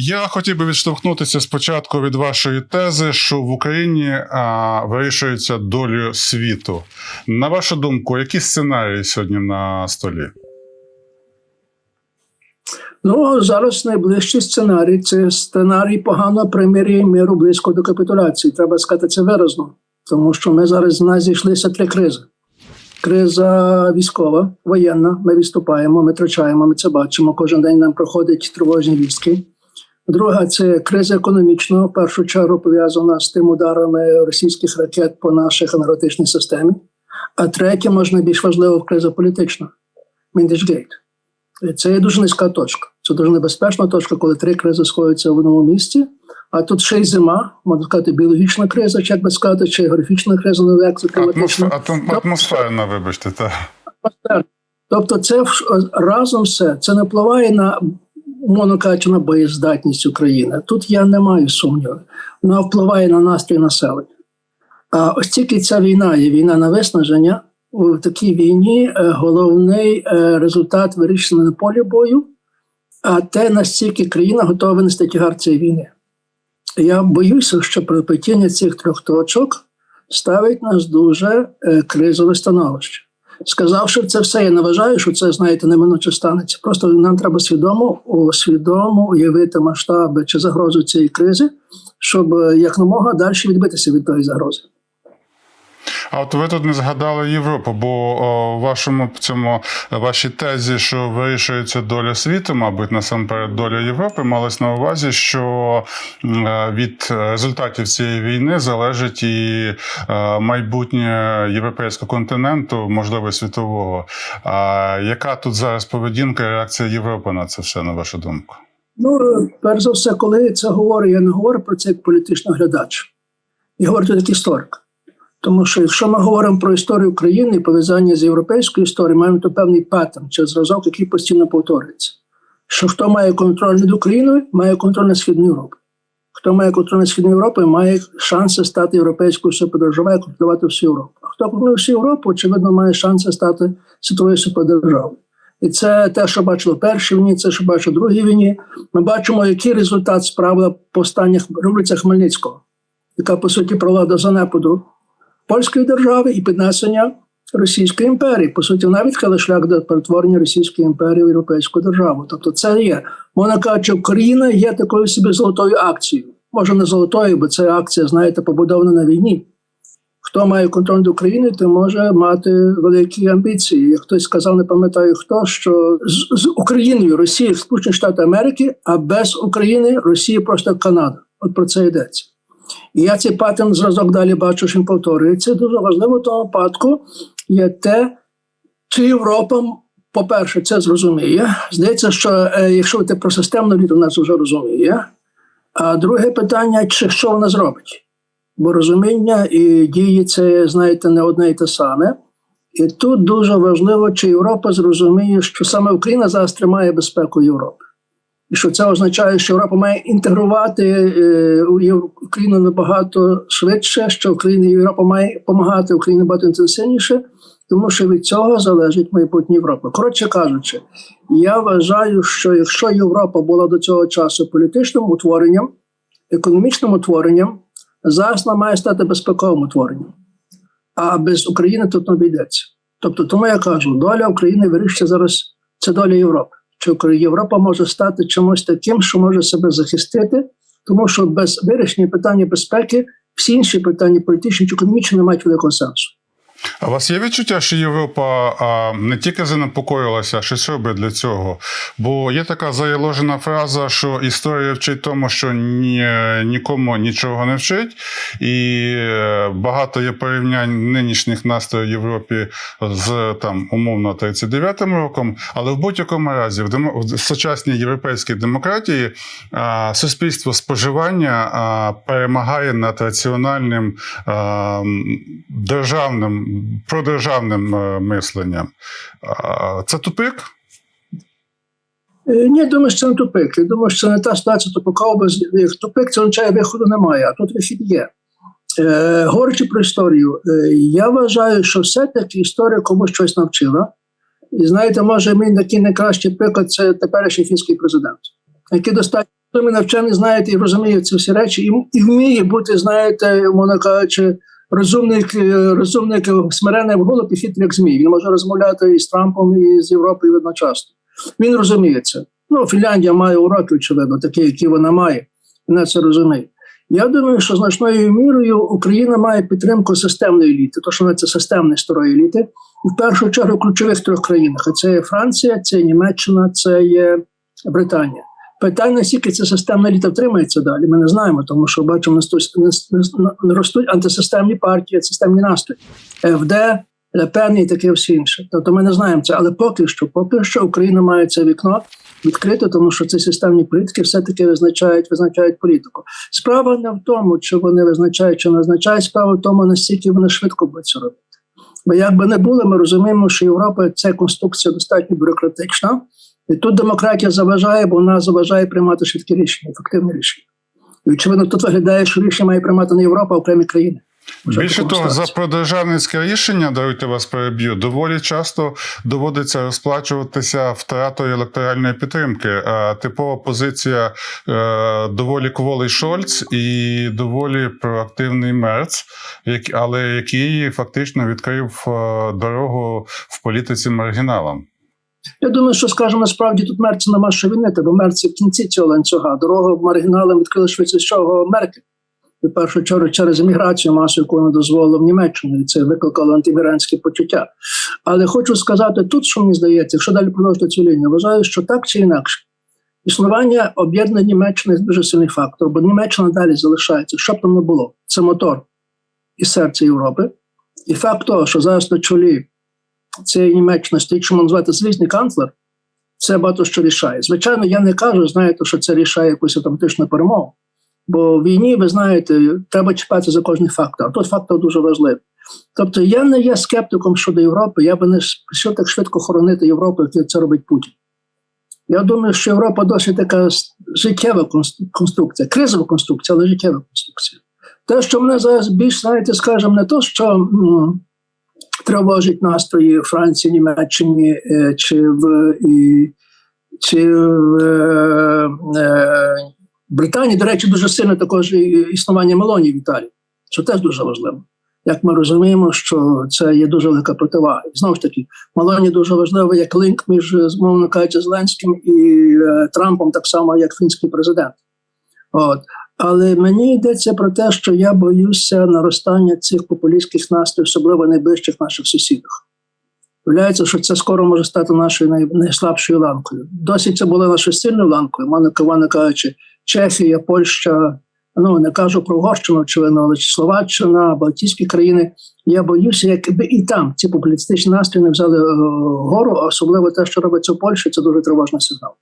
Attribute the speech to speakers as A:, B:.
A: Я хотів би відштовхнутися спочатку від вашої тези, що в Україні а, вирішується долю світу. На вашу думку, які сценарії сьогодні на столі?
B: Ну, зараз найближчий сценарій це сценарій поганого примир'я і миру близько до капітуляції. Треба сказати це виразно, тому що ми зараз з нас зійшлися три кризи. Криза військова, воєнна. Ми відступаємо, ми втрачаємо, ми це бачимо. Кожен день нам проходять тривожні вістки. Друга це криза економічна, в першу чергу пов'язана з тим ударами російських ракет по наших енергетичній системі. А третя, можна більш важлива, криза політична. Міндичгейт. Це є дуже низька точка. Це дуже небезпечна точка, коли три кризи сходяться в одному місці. А тут ще й зима, можна сказати, біологічна криза, чи як би сказати, чи географічна криза, як це.
A: Атмосфера, атмосферна, вибачте, так.
B: Тобто, це разом все це не впливає на умовно кажучи, на боєздатність України. Тут я не маю сумніву. Вона впливає на настрій населення. А ось тільки ця війна є війна на виснаження. У такій війні е, головний е, результат вирішений на полі бою, а те, настільки країна готова винести тягар цієї війни. Я боюся, що припитіння цих трьох точок ставить нас дуже е, кризове становище. Сказавши це все, я не вважаю, що це, знаєте, неминуче станеться. Просто нам треба свідомо, свідомо уявити масштаби чи загрозу цієї кризи, щоб як якомога далі відбитися від тої загрози.
A: А от ви тут не згадали Європу, бо в вашому цьому вашій тезі, що вирішується доля світу, мабуть, насамперед доля Європи, малось на увазі, що е, від результатів цієї війни залежить і е, майбутнє європейського континенту, можливо, світового. А яка тут зараз поведінка і реакція Європи на це все, на вашу думку?
B: Ну, е, перш за все, коли я це говорю, я не говорю про це як політичний глядач. Я говорю як історик. Тому що якщо ми говоримо про історію України і пов'язання з європейською історією, маємо то певний паттерн чи зразок, який постійно повторюється. Що хто має контроль над Україною, має контроль над Східною Європою. Хто має контроль над Східною Європою, має шанси стати європейською супердержавою, контролювати всю Європу. А хто контролює всю Європу, очевидно, має шанси стати світовою супердержавою. І це те, що бачили в першій війні, це що бачили в другій війні. Ми бачимо, який результат справила повстання революція Хмельницького, яка по суті провела до занепаду польської держави і піднесення Російської імперії. По суті, вона відкрила шлях до перетворення Російської імперії в європейську державу. Тобто, це є можна кажучи, Україна є такою собі золотою акцією. Може, не золотою, бо це акція, знаєте, побудована на війні. Хто має контроль над Україною, той може мати великі амбіції. Як хтось сказав, не пам'ятаю хто, що з, з Україною Росія Сполучені Штати Америки, а без України Росія просто Канада. От про це йдеться. І я цей паттерн зразок далі бачу, що він повторюється. Дуже важливо в тому випадку є те, чи Європа, по-перше, це зрозуміє. Здається, що е, якщо ти про системну літо, вона це вже розуміє. А друге питання, чи що вона зробить? Бо розуміння і дії це, знаєте, не одне і те саме. І тут дуже важливо, чи Європа зрозуміє, що саме Україна зараз тримає безпеку Європи. І що це означає, що Європа має інтегрувати е, Україну набагато швидше, що Україна Європа має допомагати Україні багато інтенсивніше, тому що від цього залежить майбутнє Європи. Коротше кажучи, я вважаю, що якщо Європа була до цього часу політичним утворенням, економічним утворенням, зараз вона має стати безпековим утворенням. А без України тут не обійдеться. Тобто, тому я кажу, доля України вирішується зараз це доля Європи. Укра- Європа може стати чимось таким, що може себе захистити, тому що без вирішення питання безпеки всі інші питання політичні чи економічні не мають великого сенсу.
A: А у вас є відчуття, що Європа а, не тільки занепокоїлася, а щось робить для цього? Бо є така заяложена фраза, що історія вчить тому, що ні, нікому нічого не вчить, і е, багато є порівнянь нинішніх настроїв в Європі з там умовно 39-м роком. Але в будь-якому разі, в, демо, в сучасній європейській демократії а, суспільство споживання а, перемагає над раціональним а, державним продержавним е, мисленням. Це тупик?
B: Е, Ні, думаю, що це не тупик. Я думаю, що це не та ситуація тупикова, без як тупик це означає виходу немає, а тут вихід є. Е, говорячи про історію, е, я вважаю, що все-таки історія комусь щось навчила. І знаєте, може, мій такий найкращий приклад це теперішній фінський президент, який достатньо навчений, знаєте, і розуміє ці всі речі, і, і вміє бути, знаєте, кажучи, розумник, е, розумник смирений в голуб і хитрий, як змій. Він може розмовляти і з Трампом, і з Європою одночасно. Він розуміє це. Ну, Фінляндія має уроки, очевидно, такі, які вона має. Вона це розуміє. Я думаю, що значною мірою Україна має підтримку системної еліти, то що вона це системної старої еліти, і в першу чергу ключових трьох країнах. Це є Франція, це є Німеччина, це є Британія. Питання, наскільки ця системна еліта втримається далі, ми не знаємо, тому що бачимо, на- ростуть антисистемні партії, антисистемні настрої. ФД, Лепен і таке все інше. Тобто ми не знаємо це, але поки що, поки що Україна має це вікно відкрите, тому що ці системні політики все-таки визначають, визначають політику. Справа не в тому, чи вони визначають, чи не визначають, справа в тому, наскільки вони швидко будуть це робити. Бо як би не було, ми розуміємо, що Європа це конструкція достатньо бюрократична, і тут демократія заважає, бо вона заважає приймати швидкі рішення, ефективні рішення. І очевидно, тут виглядає, що рішення має приймати не Європа, а окремі країни.
A: Більше того, за продержавницьке рішення, даруйте вас переб'ю, доволі часто доводиться розплачуватися втратою електоральної підтримки. А типова позиція е, доволі кволий Шольц і доволі проактивний Мерц, як- але який фактично відкрив е, дорогу в політиці маргіналам.
B: Я думаю, що скажімо, насправді тут Мерці нема що винити, бо Мерці в кінці цього ланцюга дорогу маргіналам відкрили швидше чого Меркель. В першу чергу через еміграцію масу, яку не дозволила в Німеччину, і це викликало антимігрантські почуття. Але хочу сказати тут, що мені здається, якщо далі продовжити цю лінію, вважаю, що так чи інакше. Існування об'єднаної Німеччини дуже сильний фактор, бо Німеччина далі залишається, що б там не було. Це мотор і серце Європи. І факт того, що зараз на чолі цієї Німеччини стоїть, що можна назвати звісний канцлер, це багато що рішає. Звичайно, я не кажу, знаєте, що це рішає якусь автоматичну перемогу. Бо в війні, ви знаєте, треба чіпатися за кожний фактор. А тут фактор дуже важливий. Тобто я не є скептиком щодо Європи, я би не що так швидко хоронити Європу, як це робить Путін. Я думаю, що Європа досить така життєва конструкція, кризова конструкція, але життєва конструкція. Те, що мене зараз більш, знаєте, скажімо, не то, що тривожить настрої Франції, Німеччині е, чи в і, чи в е, е, Британії, до речі, дуже сильно також існування Мелонії в Італії, що теж дуже важливо. Як ми розуміємо, що це є дуже велика противага. Знову ж таки, Мелоні дуже важливо як линк між, мовно кажучи, Зеленським і е, Трампом, так само, як фінський президент. От. Але мені йдеться про те, що я боюся наростання цих популістських настроїв, особливо найближчих наших сусідах. Виявляється, що це скоро може стати нашою найслабшою ланкою. Досі це була нашою сильною ланкою, ковано кажучи, Чехія, Польща, ну не кажу про Угорщину, очевидно, але Словаччина, Балтійські країни. Я боюся, якби і там ці популістичні настрої не взяли е, гору, особливо те, що робиться в Польщі, це дуже тривожний сигнал.